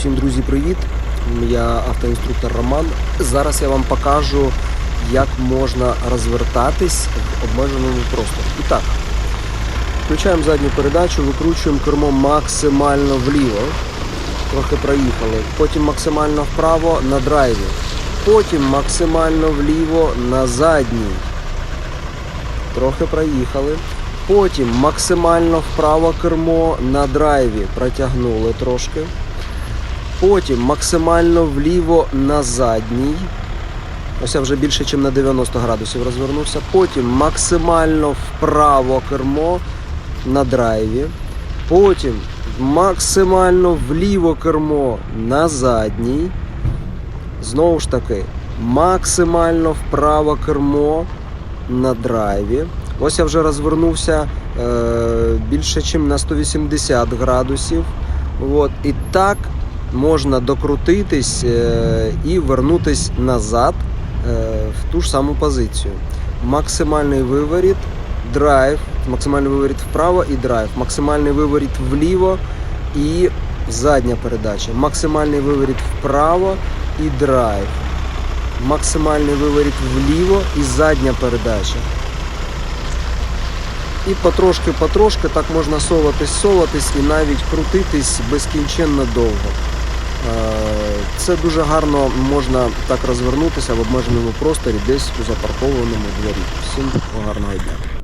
Усім друзі, привіт! Я автоінструктор Роман. Зараз я вам покажу, як можна розвертатись в обмеженому просторі. І так, включаємо задню передачу, викручуємо кермо максимально вліво. Трохи проїхали. Потім максимально вправо на драйві. Потім максимально вліво на задній. Трохи проїхали. Потім максимально вправо кермо на драйві протягнули трошки. Потім максимально вліво на задній. Ось я вже більше, ніж на 90 градусів розвернувся. Потім максимально вправо кермо на драйві. Потім максимально вліво кермо на задній. Знову ж таки, максимально вправо кермо на драйві. Ось я вже розвернувся е, більше, ніж на 180 градусів. От. І так можна докрутитись е, і вернутись назад е, в ту ж саму позицію. Максимальний виворіт, драйв, максимальний виворіт вправо і драйв, максимальний виворіт вліво і задня передача, максимальний виворіт вправо і драйв, максимальний виворіт вліво і задня передача. І потрошки-потрошки так можна соватись, соватись і навіть крутитись безкінченно довго. Е, Це дуже гарно можна так розвернутися в обмеженому просторі десь у запаркованому дворі. Всім гарного дня.